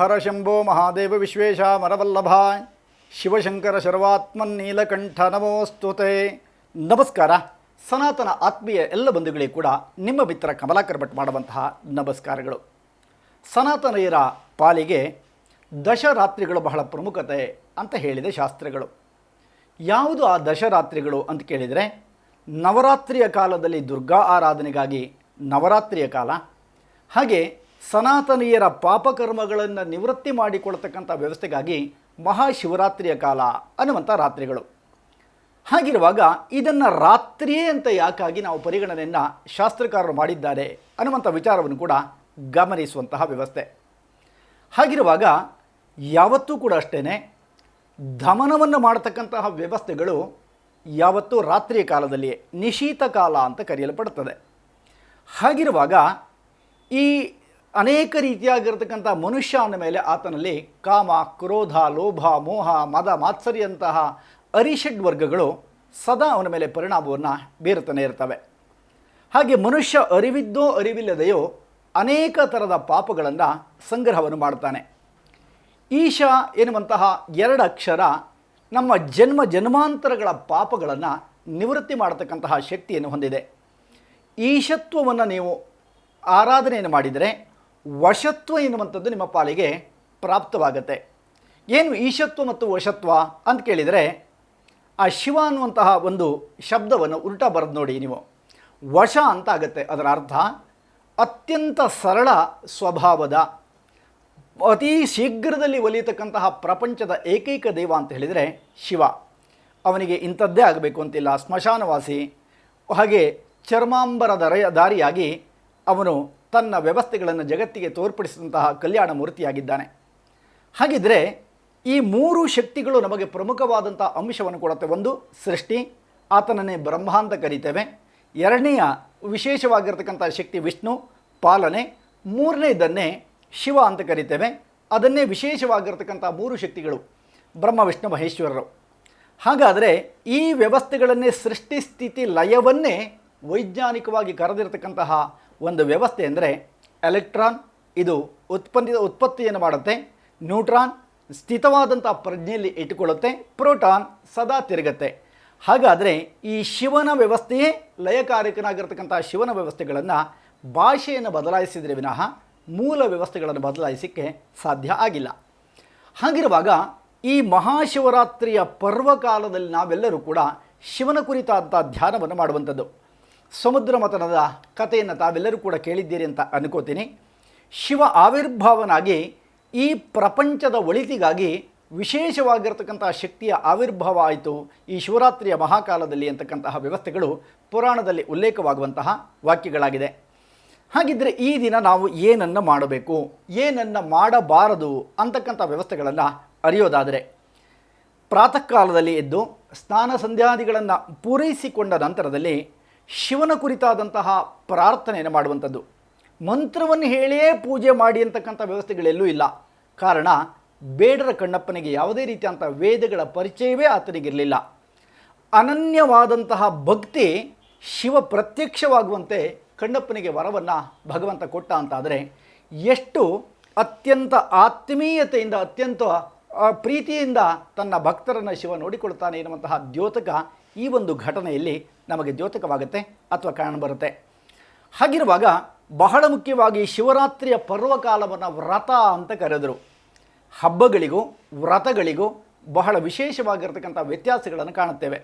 ಹರ ಶಂಭೋ ಮಹಾದೇವ ವಿಶ್ವೇಶ ಮರವಲ್ಲಭ ಶಿವಶಂಕರ ಶರ್ವಾತ್ಮನ್ ನೀಲಕಂಠ ನಮೋಸ್ತುತೆ. ನಮಸ್ಕಾರ. ಸನಾತನ ಆತ್ಮೀಯ ಎಲ್ಲ ಬಂಧುಗಳಿಗೆ ಕೂಡ ನಿಮ್ಮ ಮಿತ್ರ ಕಮಲಾಕರ್ ಭಟ್ ಮಾಡುವಂತಹ ನಮಸ್ಕಾರಗಳು. ಸನಾತನೆಯರ ಪಾಲಿಗೆ ದಶರಾತ್ರಿಗಳು ಬಹಳ ಪ್ರಮುಖತೆ ಅಂತ ಹೇಳಿದೆ ಶಾಸ್ತ್ರಗಳು. ಯಾವುದು ಆ ದಶರಾತ್ರಿಗಳು ಅಂತ ಕೇಳಿದರೆ, ನವರಾತ್ರಿಯ ಕಾಲದಲ್ಲಿ ದುರ್ಗಾ ಆರಾಧನೆಗಾಗಿ ನವರಾತ್ರಿಯ ಕಾಲ. ಹಾಗೆ ಸನಾತನೀಯರ ಪಾಪಕರ್ಮಗಳನ್ನು ನಿವೃತ್ತಿ ಮಾಡಿಕೊಳ್ತಕ್ಕಂಥ ವ್ಯವಸ್ಥೆಗಾಗಿ ಮಹಾಶಿವರಾತ್ರಿಯ ಕಾಲ ಅನ್ನುವಂಥ ರಾತ್ರಿಗಳು. ಹಾಗಿರುವಾಗ ಇದನ್ನು ರಾತ್ರಿಯೇ ಅಂತ ಯಾಕಾಗಿ ನಾವು ಪರಿಗಣನೆಯನ್ನು ಶಾಸ್ತ್ರಕಾರರು ಮಾಡಿದ್ದಾರೆ ಅನ್ನುವಂಥ ವಿಚಾರವನ್ನು ಕೂಡ ಗಮನಿಸುವಂತಹ ವ್ಯವಸ್ಥೆ. ಹಾಗಿರುವಾಗ ಯಾವತ್ತೂ ಕೂಡ ಅಷ್ಟೇ ದಮನವನ್ನು ಮಾಡತಕ್ಕಂತಹ ವ್ಯವಸ್ಥೆಗಳು ಯಾವತ್ತೂ ರಾತ್ರಿಯ ಕಾಲದಲ್ಲಿಯೇ, ನಿಶೀತ ಕಾಲ ಅಂತ ಕರೆಯಲ್ಪಡುತ್ತದೆ. ಹಾಗಿರುವಾಗ ಈ ಅನೇಕ ರೀತಿಯಾಗಿರ್ತಕ್ಕಂಥ ಮನುಷ್ಯ ಅಂದ ಮೇಲೆ ಆತನಲ್ಲಿ ಕಾಮ, ಕ್ರೋಧ, ಲೋಭ, ಮೋಹ, ಮದ, ಮಾತ್ಸರ್ಯಂತಹ ಅರಿಷಡ್ ವರ್ಗಗಳು ಸದಾ ಅವನ ಮೇಲೆ ಪರಿಣಾಮವನ್ನು ಬೀರುತ್ತಾನೆ ಇರ್ತವೆ. ಹಾಗೆ ಮನುಷ್ಯ ಅರಿವಿದ್ದೋ ಅರಿವಿಲ್ಲದೆಯೋ ಅನೇಕ ಥರದ ಪಾಪಗಳನ್ನು ಸಂಗ್ರಹವನ್ನು ಮಾಡ್ತಾನೆ. ಈಶ ಎನ್ನುವಂತಹ ಎರಡು ಅಕ್ಷರ ನಮ್ಮ ಜನ್ಮ ಜನ್ಮಾಂತರಗಳ ಪಾಪಗಳನ್ನು ನಿವೃತ್ತಿ ಮಾಡತಕ್ಕಂತಹ ಶಕ್ತಿಯನ್ನು ಹೊಂದಿದೆ. ಈಶತ್ವವನ್ನು ನೀವು ಆರಾಧನೆಯನ್ನು ಮಾಡಿದರೆ ವಶತ್ವ ಎನ್ನುವಂಥದ್ದು ನಿಮ್ಮ ಪಾಲಿಗೆ ಪ್ರಾಪ್ತವಾಗುತ್ತೆ. ಏನು ಈಶತ್ವ ಮತ್ತು ವಶತ್ವ ಅಂತ ಕೇಳಿದರೆ, ಆ ಶಿವ ಅನ್ನುವಂತಹ ಒಂದು ಶಬ್ದವನ್ನು ಉಲ್ಟಾ ಬರೆದು ನೋಡಿ ನೀವು. ವಶ ಅಂತ ಆಗುತ್ತೆ ಅದರ ಅರ್ಥ. ಅತ್ಯಂತ ಸರಳ ಸ್ವಭಾವದ, ಅತಿ ಶೀಘ್ರದಲ್ಲಿ ಒಲಿಯತಕ್ಕಂತಹ ಪ್ರಪಂಚದ ಏಕೈಕ ದೈವ ಅಂತ ಹೇಳಿದರೆ ಶಿವ. ಅವನಿಗೆ ಇಂಥದ್ದೇ ಆಗಬೇಕು ಅಂತಿಲ್ಲ, ಸ್ಮಶಾನವಾಸಿ. ಹಾಗೆ ಚರ್ಮಾಂಬರ ದರೆಯ ದಾರಿಯಾಗಿ ಅವನು ತನ್ನ ವ್ಯವಸ್ಥೆಗಳನ್ನು ಜಗತ್ತಿಗೆ ತೋರ್ಪಡಿಸಿದಂತಹ ಕಲ್ಯಾಣ ಮೂರ್ತಿಯಾಗಿದ್ದಾನೆ. ಹಾಗಿದ್ದರೆ ಈ ಮೂರು ಶಕ್ತಿಗಳು ನಮಗೆ ಪ್ರಮುಖವಾದಂಥ ಅಂಶವನ್ನು ಕೊಡುತ್ತೆ. ಒಂದು, ಸೃಷ್ಟಿ, ಆತನನ್ನೇ ಬ್ರಹ್ಮ ಅಂತ ಕರಿತೇವೆ. ಎರಡನೆಯ ವಿಶೇಷವಾಗಿರ್ತಕ್ಕಂಥ ಶಕ್ತಿ ವಿಷ್ಣು, ಪಾಲನೆ. ಮೂರನೇದನ್ನೇ ಶಿವ ಅಂತ ಕರಿತೇವೆ. ಅದನ್ನೇ ವಿಶೇಷವಾಗಿರ್ತಕ್ಕಂಥ ಮೂರು ಶಕ್ತಿಗಳು, ಬ್ರಹ್ಮ, ವಿಷ್ಣು, ಮಹೇಶ್ವರರು. ಹಾಗಾದರೆ ಈ ವ್ಯವಸ್ಥೆಗಳನ್ನೇ ಸೃಷ್ಟಿ ಸ್ಥಿತಿ ಲಯವನ್ನೇ ವೈಜ್ಞಾನಿಕವಾಗಿ ಕರೆದಿರತಕ್ಕಂತಹ ಒಂದು ವ್ಯವಸ್ಥೆ ಅಂದರೆ ಎಲೆಕ್ಟ್ರಾನ್ ಇದು ಉತ್ಪನ್ನ ಉತ್ಪತ್ತಿಯನ್ನು ಮಾಡುತ್ತೆ, ನ್ಯೂಟ್ರಾನ್ ಸ್ಥಿತವಾದಂಥ ಪ್ರಜ್ಞೆಯಲ್ಲಿ ಇಟ್ಟುಕೊಳ್ಳುತ್ತೆ, ಪ್ರೋಟಾನ್ ಸದಾ ತಿರುಗತ್ತೆ. ಹಾಗಾದರೆ ಈ ಶಿವನ ವ್ಯವಸ್ಥೆಯೇ ಲಯಕಾರಕನಾಗಿರ್ತಕ್ಕಂಥ ಶಿವನ ವ್ಯವಸ್ಥೆಗಳನ್ನು ಭಾಷೆಯನ್ನು ಬದಲಾಯಿಸಿದರೆ ವಿನಃ ಮೂಲ ವ್ಯವಸ್ಥೆಗಳನ್ನು ಬದಲಾಯಿಸಲಿಕ್ಕೆ ಸಾಧ್ಯ ಆಗಿಲ್ಲ. ಹಾಗಿರುವಾಗ ಈ ಮಹಾಶಿವರಾತ್ರಿಯ ಪರ್ವಕಾಲದಲ್ಲಿ ನಾವೆಲ್ಲರೂ ಕೂಡ ಶಿವನ ಕುರಿತಾದಂಥ ಧ್ಯಾನವನ್ನು ಮಾಡುವಂಥದ್ದು. ಸಮುದ್ರ ಮತನದ ಕಥೆಯನ್ನು ತಾವೆಲ್ಲರೂ ಕೂಡ ಕೇಳಿದ್ದೀರಿ ಅಂತ ಅನ್ಕೋತೀನಿ. ಶಿವ ಆವಿರ್ಭಾವನಾಗಿ ಈ ಪ್ರಪಂಚದ ಒಳಿತಿಗಾಗಿ ವಿಶೇಷವಾಗಿರ್ತಕ್ಕಂಥ ಶಕ್ತಿಯ ಆವಿರ್ಭಾವ ಆಯಿತು ಈ ಶಿವರಾತ್ರಿಯ ಮಹಾಕಾಲದಲ್ಲಿ ಅಂತಕ್ಕಂತಹ ವ್ಯವಸ್ಥೆಗಳು ಪುರಾಣದಲ್ಲಿ ಉಲ್ಲೇಖವಾಗುವಂತಹ ವಾಕ್ಯಗಳಾಗಿದೆ. ಹಾಗಿದ್ದರೆ ಈ ದಿನ ನಾವು ಏನನ್ನು ಮಾಡಬೇಕು, ಏನನ್ನು ಮಾಡಬಾರದು ಅಂತಕ್ಕಂಥ ವ್ಯವಸ್ಥೆಗಳನ್ನು ಅರಿಯೋದಾದರೆ ಪ್ರಾತಃ ಕಾಲದಲ್ಲಿ ಎದ್ದು ಸ್ನಾನ ಸಂಧ್ಯಾದಿಗಳನ್ನು ಪೂರೈಸಿಕೊಂಡ ನಂತರದಲ್ಲಿ ಶಿವನ ಕುರಿತಾದಂತಹ ಪ್ರಾರ್ಥನೆಯನ್ನು ಮಾಡುವಂಥದ್ದು. ಮಂತ್ರವನ್ನು ಹೇಳಿಯೇ ಪೂಜೆ ಮಾಡಿ ಅಂತಕ್ಕಂಥ ವ್ಯವಸ್ಥೆಗಳೆಲ್ಲೂ ಇಲ್ಲ. ಕಾರಣ, ಬೇಡರ ಕಣ್ಣಪ್ಪನಿಗೆ ಯಾವುದೇ ರೀತಿಯಂಥ ವೇದಗಳ ಪರಿಚಯವೇ ಆತನಿಗಿರಲಿಲ್ಲ. ಅನನ್ಯವಾದಂತಹ ಭಕ್ತಿ ಶಿವ ಪ್ರತ್ಯಕ್ಷವಾಗುವಂತೆ ಕಣ್ಣಪ್ಪನಿಗೆ ವರವನ್ನು ಭಗವಂತ ಕೊಟ್ಟ ಅಂತಾದರೆ, ಎಷ್ಟು ಅತ್ಯಂತ ಆತ್ಮೀಯತೆಯಿಂದ, ಅತ್ಯಂತ ಪ್ರೀತಿಯಿಂದ ತನ್ನ ಭಕ್ತರನ್ನು ಶಿವ ನೋಡಿಕೊಳ್ತಾನೆ ಎನ್ನುವಂತಹ ದ್ಯೋತಕ ಈ ಒಂದು ಘಟನೆಯಲ್ಲಿ ನಮಗೆ ದ್ಯೋತಕವಾಗುತ್ತೆ ಅಥವಾ ಕಾಣಬರುತ್ತೆ. ಹಾಗಿರುವಾಗ ಬಹಳ ಮುಖ್ಯವಾಗಿ ಶಿವರಾತ್ರಿಯ ಪರ್ವಕಾಲವನ್ನು ವ್ರತ ಅಂತ ಕರೆದರು. ಹಬ್ಬಗಳಿಗೂ, ವ್ರತಗಳಿಗೂ ಬಹಳ ವಿಶೇಷವಾಗಿರತಕ್ಕಂಥ ವ್ಯತ್ಯಾಸಗಳನ್ನು ಕಾಣುತ್ತೇವೆ.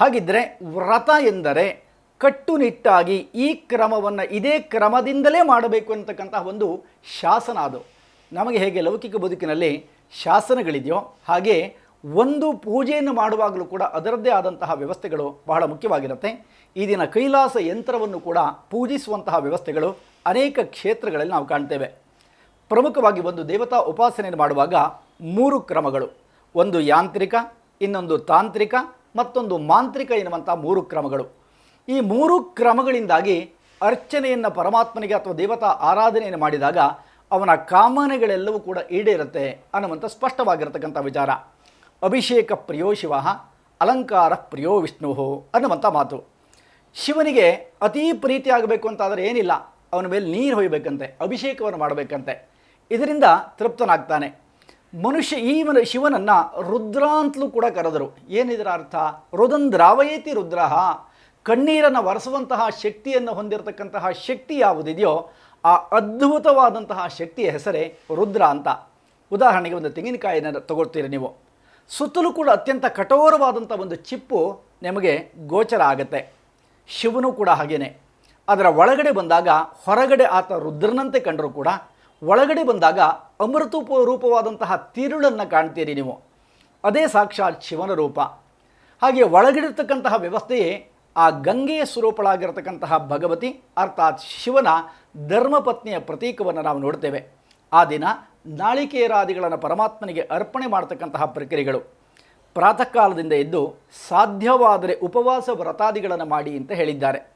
ಹಾಗಿದ್ದರೆ ವ್ರತ ಎಂದರೆ ಕಟ್ಟುನಿಟ್ಟಾಗಿ ಈ ಕ್ರಮವನ್ನು ಇದೇ ಕ್ರಮದಿಂದಲೇ ಮಾಡಬೇಕು ಅಂತಕ್ಕಂತಹ ಒಂದು ಶಾಸನ ಅದು. ನಮಗೆ ಹೇಗೆ ಲೌಕಿಕ ಬದುಕಿನಲ್ಲಿ ಶಾಸನಗಳಿದೆಯೋ ಹಾಗೆ ಒಂದು ಪೂಜೆಯನ್ನು ಮಾಡುವಾಗಲೂ ಕೂಡ ಅದರದ್ದೇ ಆದಂತಹ ವ್ಯವಸ್ಥೆಗಳು ಬಹಳ ಮುಖ್ಯವಾಗಿರುತ್ತೆ. ಈ ದಿನ ಕೈಲಾಸ ಯಂತ್ರವನ್ನು ಕೂಡ ಪೂಜಿಸುವಂತಹ ವ್ಯವಸ್ಥೆಗಳು ಅನೇಕ ಕ್ಷೇತ್ರಗಳಲ್ಲಿ ನಾವು ಕಾಣ್ತೇವೆ. ಪ್ರಮುಖವಾಗಿ ಒಂದು ದೇವತಾ ಉಪಾಸನೆಯನ್ನು ಮಾಡುವಾಗ ಮೂರು ಕ್ರಮಗಳು. ಒಂದು ಯಾಂತ್ರಿಕ, ಇನ್ನೊಂದು ತಾಂತ್ರಿಕ, ಮತ್ತೊಂದು ಮಾಂತ್ರಿಕ ಎನ್ನುವಂಥ ಮೂರು ಕ್ರಮಗಳು. ಈ ಮೂರು ಕ್ರಮಗಳಿಂದಾಗಿ ಅರ್ಚನೆಯನ್ನು ಪರಮಾತ್ಮನಿಗೆ ಅಥವಾ ದೇವತಾ ಆರಾಧನೆಯನ್ನು ಮಾಡಿದಾಗ ಅವನ ಕಾಮನೆಗಳೆಲ್ಲವೂ ಕೂಡ ಈಡೇರುತ್ತೆ ಅನ್ನುವಂಥ ಸ್ಪಷ್ಟವಾಗಿರತಕ್ಕಂಥ ವಿಚಾರ. ಅಭಿಷೇಕ ಪ್ರಿಯೋ ಶಿವ ಅಲಂಕಾರ ಪ್ರಿಯೋ ವಿಷ್ಣು ಅನ್ನುವಂಥ ಮಾತು. ಶಿವನಿಗೆ ಅತೀ ಪ್ರೀತಿ ಆಗಬೇಕು ಅಂತಾದರೆ ಏನಿಲ್ಲ. ಅವನ ಮೇಲೆ ನೀರು ಹೊಯ್ಬೇಕಂತೆ, ಅಭಿಷೇಕವನ್ನು ಮಾಡಬೇಕಂತೆ. ಇದರಿಂದ ತೃಪ್ತನಾಗ್ತಾನೆ. ಮನುಷ್ಯ ಈ ಮನ ಶಿವನನ್ನು ರುದ್ರ ಅಂತಲೂ ಕೂಡ ಕರೆದರು. ಏನಿದರ ಅರ್ಥ? ರುದಂದ್ರಾವಯೇತಿ ರುದ್ರ. ಕಣ್ಣೀರನ್ನು ಒರೆಸುವಂತಹ ಶಕ್ತಿಯನ್ನು ಹೊಂದಿರತಕ್ಕಂತಹ ಶಕ್ತಿ ಯಾವುದಿದೆಯೋ, ಆ ಅದ್ಭುತವಾದಂತಹ ಶಕ್ತಿಯ ಹೆಸರೇ ರುದ್ರ ಅಂತ. ಉದಾಹರಣೆಗೆ ಒಂದು ತೆಂಗಿನಕಾಯಿಯನ್ನು ತಗೊಳ್ತೀರಿ ನೀವು. ಸುತ್ತಲೂ ಕೂಡ ಅತ್ಯಂತ ಕಠೋರವಾದಂಥ ಒಂದು ಚಿಪ್ಪು ನಿಮಗೆ ಗೋಚರ ಆಗುತ್ತೆ. ಶಿವನು ಕೂಡ ಹಾಗೇನೆ. ಅದರ ಒಳಗಡೆ ಬಂದಾಗ ಹೊರಗಡೆ ಆತ ರುದ್ರನಂತೆ ಕಂಡರೂ ಕೂಡ ಒಳಗಡೆ ಬಂದಾಗ ಅಮೃತೂಪ ರೂಪವಾದಂತಹ ತಿರುಳನ್ನು ಕಾಣ್ತೀರಿ ನೀವು. ಅದೇ ಸಾಕ್ಷಾತ್ ಶಿವನ ರೂಪ. ಹಾಗೆ ಒಳಗಿಡತಕ್ಕಂತಹ ವ್ಯವಸ್ಥೆಯೇ ಆ ಗಂಗೆಯ ಸ್ವರೂಪಳಾಗಿರತಕ್ಕಂತಹ ಭಗವತಿ, ಅರ್ಥಾತ್ ಶಿವನ ಧರ್ಮಪತ್ನಿಯ ಪ್ರತೀಕವನ್ನು ನಾವು ನೋಡ್ತೇವೆ. ಆ ದಿನ ನಾಳಿಕೇರಾದಿಗಳನ್ನು ಪರಮಾತ್ಮನಿಗೆ ಅರ್ಪಣೆ ಮಾಡತಕ್ಕಂತಹ ಪ್ರಕ್ರಿಯೆಗಳು. ಪ್ರಾತಃ ಕಾಲದಿಂದ ಎದ್ದು ಸಾಧ್ಯವಾದರೆ ಉಪವಾಸ ವ್ರತಾದಿಗಳನ್ನು ಮಾಡಿ ಅಂತ ಹೇಳಿದ್ದಾರೆ.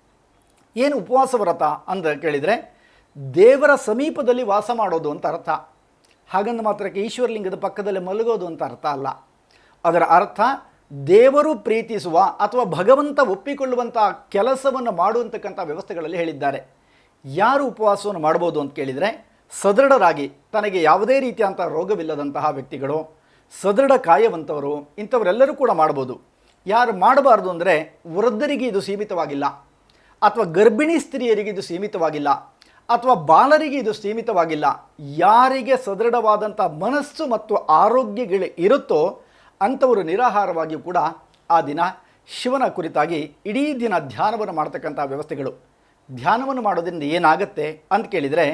ಏನು ಉಪವಾಸ ವ್ರತ ಅಂತ ಕೇಳಿದರೆ ದೇವರ ಸಮೀಪದಲ್ಲಿ ವಾಸ ಮಾಡೋದು ಅಂತ ಅರ್ಥ. ಹಾಗಂದ ಮಾತ್ರಕ್ಕೆ ಈಶ್ವರಲಿಂಗದ ಪಕ್ಕದಲ್ಲಿ ಮಲಗೋದು ಅಂತ ಅರ್ಥ ಅಲ್ಲ. ಅದರ ಅರ್ಥ ದೇವರು ಪ್ರೀತಿಸುವ ಅಥವಾ ಭಗವಂತ ಒಪ್ಪಿಕೊಳ್ಳುವಂಥ ಕೆಲಸವನ್ನು ಮಾಡುವಂತಕ್ಕಂಥ ವ್ಯವಸ್ಥೆಗಳಲ್ಲಿ ಹೇಳಿದ್ದಾರೆ. ಯಾರು ಉಪವಾಸವನ್ನು ಮಾಡ್ಬೋದು ಅಂತ ಕೇಳಿದರೆ ಸದೃಢರಾಗಿ ತನಗೆ ಯಾವುದೇ ರೀತಿಯಂಥ ರೋಗವಿಲ್ಲದಂತಹ ವ್ಯಕ್ತಿಗಳು, ಸದೃಢ ಕಾಯವಂಥವರು ಇಂಥವರೆಲ್ಲರೂ ಕೂಡ ಮಾಡ್ಬೋದು. ಯಾರು ಮಾಡಬಾರ್ದು ಅಂದರೆ ವೃದ್ಧರಿಗೆ ಇದು ಸೀಮಿತವಾಗಿಲ್ಲ, ಅಥವಾ ಗರ್ಭಿಣಿ ಸ್ತ್ರೀಯರಿಗೆ ಇದು ಸೀಮಿತವಾಗಿಲ್ಲ, ಅಥವಾ ಬಾಲರಿಗೆ ಇದು ಸೀಮಿತವಾಗಿಲ್ಲ. ಯಾರಿಗೆ ಸದೃಢವಾದಂಥ ಮನಸ್ಸು ಮತ್ತು ಆರೋಗ್ಯಗಳು ಇರುತ್ತೋ ಅಂಥವರು ನಿರಾಹಾರವಾಗಿಯೂ ಕೂಡ ಆ ದಿನ ಶಿವನ ಕುರಿತಾಗಿ ಇಡೀ ದಿನ ಧ್ಯಾನವನ್ನು ಮಾಡ್ತಕ್ಕಂಥ ವ್ಯವಸ್ಥೆಗಳು. ಧ್ಯಾನವನ್ನು ಮಾಡೋದ್ರಿಂದ ಏನಾಗುತ್ತೆ ಅಂತ ಕೇಳಿದರೆ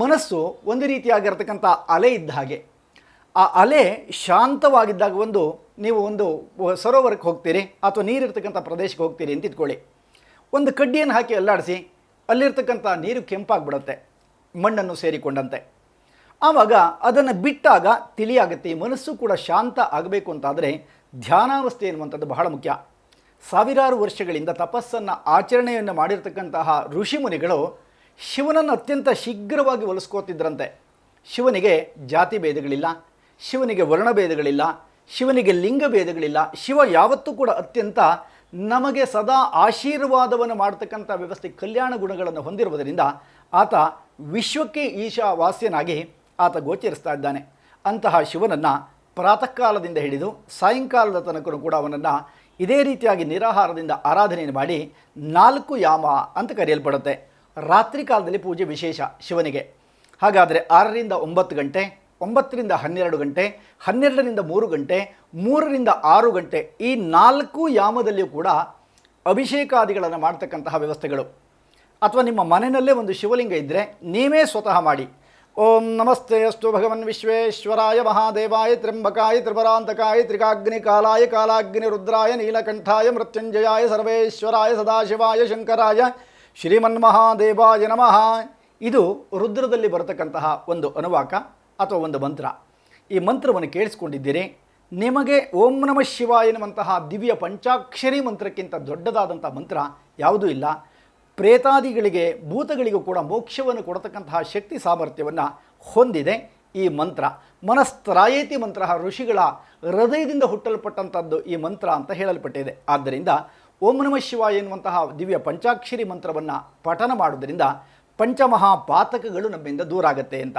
ಮನಸ್ಸು ಒಂದು ರೀತಿಯಾಗಿರ್ತಕ್ಕಂಥ ಅಲೆ ಇದ್ದ ಹಾಗೆ. ಆ ಅಲೆ ಶಾಂತವಾಗಿದ್ದಾಗ ಒಂದು ನೀವು ಒಂದು ಸರೋವರಕ್ಕೆ ಹೋಗ್ತೀರಿ ಅಥವಾ ನೀರಿರ್ತಕ್ಕಂಥ ಪ್ರದೇಶಕ್ಕೆ ಹೋಗ್ತೀರಿ ಅಂತ ಇಟ್ಕೊಳ್ಳಿ. ಒಂದು ಕಡ್ಡಿಯನ್ನು ಹಾಕಿ ಅಲ್ಲಾಡಿಸಿ, ಅಲ್ಲಿರ್ತಕ್ಕಂಥ ನೀರು ಕೆಂಪಾಗ್ಬಿಡುತ್ತೆ, ಮಣ್ಣನ್ನು ಸೇರಿಕೊಂಡಂತೆ. ಆವಾಗ ಅದನ್ನು ಬಿಟ್ಟಾಗ ತಿಳಿಯಾಗುತ್ತೆ, ಈ ಮನಸ್ಸು ಕೂಡ ಶಾಂತ ಆಗಬೇಕು ಅಂತಾದರೆ ಧ್ಯಾನಾವಸ್ಥೆ ಎನ್ನುವಂಥದ್ದು ಬಹಳ ಮುಖ್ಯ. ಸಾವಿರಾರು ವರ್ಷಗಳಿಂದ ತಪಸ್ಸನ್ನು ಆಚರಣೆಯನ್ನು ಮಾಡಿರ್ತಕ್ಕಂತಹ ಋಷಿಮುನಿಗಳು ಶಿವನನ್ನು ಅತ್ಯಂತ ಶೀಘ್ರವಾಗಿ ಒಲಿಸ್ಕೋತಿದ್ರಂತೆ. ಶಿವನಿಗೆ ಜಾತಿ ಭೇದಗಳಿಲ್ಲ, ಶಿವನಿಗೆ ವರ್ಣಭೇದಗಳಿಲ್ಲ ಶಿವನಿಗೆ ಲಿಂಗ ಭೇದಗಳಿಲ್ಲ, ಶಿವ ಯಾವತ್ತೂ ಕೂಡ ಅತ್ಯಂತ ನಮಗೆ ಸದಾ ಆಶೀರ್ವಾದವನ್ನು ಮಾಡತಕ್ಕಂಥ ವ್ಯವಸ್ಥೆ ಕಲ್ಯಾಣ ಗುಣಗಳನ್ನು ಹೊಂದಿರುವುದರಿಂದ ಆತ ವಿಶ್ವಕ್ಕೆ ಈಶಾವಾಸ್ಯನಾಗಿ ಆತ ಗೋಚರಿಸ್ತಾ ಇದ್ದಾನೆ. ಅಂತಹ ಶಿವನನ್ನು ಪ್ರಾತಃ ಕಾಲದಿಂದ ಹಿಡಿದು ಸಾಯಂಕಾಲದ ತನಕ ಕೂಡ ಅವನನ್ನು ಇದೇ ರೀತಿಯಾಗಿ ನಿರಾಹಾರದಿಂದ ಆರಾಧನೆಯನ್ನು ಮಾಡಿ ನಾಲ್ಕು ಯಾಮ ಅಂತ ಕರೆಯಲ್ಪಡುತ್ತೆ. ರಾತ್ರಿ ಕಾಲದಲ್ಲಿ ಪೂಜೆ ವಿಶೇಷ ಶಿವನಿಗೆ. ಹಾಗಾದರೆ ಆರರಿಂದ ಒಂಬತ್ತು ಗಂಟೆ, ಒಂಬತ್ತರಿಂದ ಹನ್ನೆರಡು ಗಂಟೆ, ಹನ್ನೆರಡರಿಂದ ಮೂರು ಗಂಟೆ, ಮೂರರಿಂದ ಆರು ಗಂಟೆ ಈ ನಾಲ್ಕು ಯಾಮದಲ್ಲಿಯೂ ಕೂಡ ಅಭಿಷೇಕಾದಿಗಳನ್ನು ಮಾಡ್ತಕ್ಕಂತಹ ವ್ಯವಸ್ಥೆಗಳು. ಅಥವಾ ನಿಮ್ಮ ಮನೆಯಲ್ಲೇ ಒಂದು ಶಿವಲಿಂಗ ಇದ್ದರೆ ನೀವೇ ಸ್ವತಃ ಮಾಡಿ. ಓಂ ನಮಸ್ತೆ ಅಸ್ತು ಭಗವನ್ ವಿಶ್ವೇಶ್ವರಾಯ ಮಹಾದೇವಾಯ ತ್ರ್ಯಂಬಕಾಯ ತ್ರಿಪರಾಂತಕಾಯ ತ್ರಿಕಾಗ್ನಿ ಕಾಲಾಯ ಕಾಲಾಗ್ನಿ ರುದ್ರಾಯ ನೀಲಕಂಠಾಯ ಮೃತ್ಯುಂಜಯಾಯ ಸರ್ವೇಶ್ವರಾಯ ಸದಾಶಿವಾಯ ಶಂಕರಾಯ ಶ್ರೀಮನ್ಮಹಾದೇವಾಯ ನಮಃ. ಇದು ರುದ್ರದಲ್ಲಿ ಬರತಕ್ಕಂತಹ ಒಂದು ಅನುವಾಕ ಅಥವಾ ಒಂದು ಮಂತ್ರ. ಈ ಮಂತ್ರವನ್ನು ಕೇಳಿಸ್ಕೊಂಡಿದ್ದೀರಿ. ನಿಮಗೆ ಓಂ ನಮಃ ಶಿವ ಎನ್ನುವಂತಹ ದಿವ್ಯ ಪಂಚಾಕ್ಷರಿ ಮಂತ್ರಕ್ಕಿಂತ ದೊಡ್ಡದಾದಂಥ ಮಂತ್ರ ಯಾವುದೂ ಇಲ್ಲ. ಪ್ರೇತಾದಿಗಳಿಗೆ, ಭೂತಗಳಿಗೂ ಕೂಡ ಮೋಕ್ಷವನ್ನು ಕೊಡತಕ್ಕಂತಹ ಶಕ್ತಿ ಸಾಮರ್ಥ್ಯವನ್ನು ಹೊಂದಿದೆ ಈ ಮಂತ್ರ. ಮನಸ್ತ್ರಾಯೇತಿ ಮಂತ್ರ, ಋಷಿಗಳ ಹೃದಯದಿಂದ ಹುಟ್ಟಲ್ಪಟ್ಟಂಥದ್ದು ಈ ಮಂತ್ರ ಅಂತ ಹೇಳಲ್ಪಟ್ಟಿದೆ. ಆದ್ದರಿಂದ ಓಂ ನಮ ಶಿವಾಯ ಎನ್ನುವಂತಹ ದಿವ್ಯ ಪಂಚಾಕ್ಷರಿ ಮಂತ್ರವನ್ನು ಪಠನ ಮಾಡುವುದರಿಂದ ಪಂಚಮಹಾಪಾತಕಗಳು ನಮ್ಮಿಂದ ದೂರ ಆಗುತ್ತೆ ಅಂತ.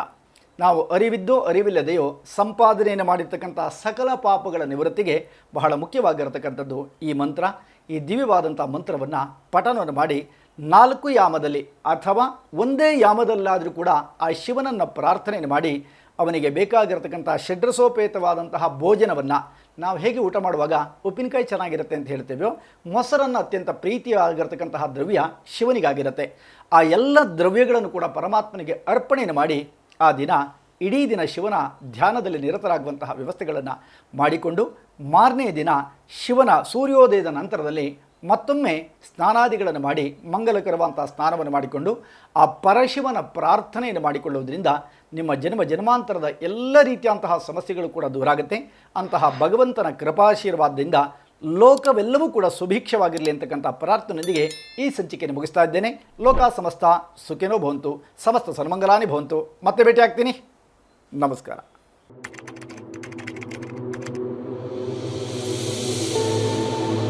ನಾವು ಅರಿವಿದ್ದೋ ಅರಿವಿಲ್ಲದೆಯೋ ಸಂಪಾದನೆಯನ್ನು ಮಾಡಿರ್ತಕ್ಕಂಥ ಸಕಲ ಪಾಪಗಳ ನಿವೃತ್ತಿಗೆ ಬಹಳ ಮುಖ್ಯವಾಗಿರತಕ್ಕಂಥದ್ದು ಈ ಮಂತ್ರ. ಈ ದಿವ್ಯವಾದಂಥ ಮಂತ್ರವನ್ನು ಪಠನವನ್ನು ಮಾಡಿ ನಾಲ್ಕು ಯಾಮದಲ್ಲಿ ಅಥವಾ ಒಂದೇ ಯಾಮದಲ್ಲಾದರೂ ಕೂಡ ಆ ಶಿವನನ್ನು ಪ್ರಾರ್ಥನೆಯನ್ನು ಮಾಡಿ ಅವನಿಗೆ ಬೇಕಾಗಿರತಕ್ಕಂಥ ಷಡ್ರಸೋಪೇತವಾದಂತಹ ಭೋಜನವನ್ನು ನಾವು ಹೇಗೆ ಊಟ ಮಾಡುವಾಗ ಉಪ್ಪಿನಕಾಯಿ ಚೆನ್ನಾಗಿರುತ್ತೆ ಅಂತ ಹೇಳ್ತೇವೆಯೋ ಮೊಸರನ್ನು ಅತ್ಯಂತ ಪ್ರೀತಿಯಾಗಿರ್ತಕ್ಕಂತಹ ದ್ರವ್ಯ ಶಿವನಿಗಾಗಿರುತ್ತೆ. ಆ ಎಲ್ಲ ದ್ರವ್ಯಗಳನ್ನು ಕೂಡ ಪರಮಾತ್ಮನಿಗೆ ಅರ್ಪಣೆಯನ್ನು ಮಾಡಿ ಆ ದಿನ ಇಡೀ ದಿನ ಶಿವನ ಧ್ಯಾನದಲ್ಲಿ ನಿರತರಾಗುವಂತಹ ವ್ಯವಸ್ಥೆಗಳನ್ನು ಮಾಡಿಕೊಂಡು ಮಾರನೇ ದಿನ ಶಿವನ ಸೂರ್ಯೋದಯದ ನಂತರದಲ್ಲಿ ಮತ್ತೊಮ್ಮೆ ಸ್ನಾನಾದಿಗಳನ್ನು ಮಾಡಿ ಮಂಗಲಕರವಾದಂಥ ಸ್ನಾನವನ್ನು ಮಾಡಿಕೊಂಡು ಆ ಪರಶಿವನ ಪ್ರಾರ್ಥನೆಯನ್ನು ಮಾಡಿಕೊಳ್ಳುವುದರಿಂದ ನಿಮ್ಮ ಜನ್ಮ ಜನ್ಮಾಂತರದ ಎಲ್ಲ ರೀತಿಯಂತಹ ಸಮಸ್ಯೆಗಳು ಕೂಡ ದೂರ ಆಗುತ್ತೆ. ಅಂತಹ ಭಗವಂತನ ಕೃಪಾಶೀರ್ವಾದದಿಂದ ಲೋಕವೆಲ್ಲವೂ ಕೂಡ ಸುಭಿಕ್ಷವಾಗಿರಲಿ ಅಂತಕ್ಕಂಥ ಪ್ರಾರ್ಥನೆಯೊಂದಿಗೆ ಈ ಸಂಚಿಕೆಯನ್ನು ಮುಗಿಸ್ತಾ ಇದ್ದೇನೆ. ಲೋಕ ಸಮಸ್ತ ಸುಖಿನೋ ಭವಂತು, ಸಮಸ್ತ ಸನ್ಮಂಗಲಾನೇ ಭವಂತು. ಮತ್ತೆ ಭೇಟಿ ಆಗ್ತೀನಿ ನಮಸ್ಕಾರ.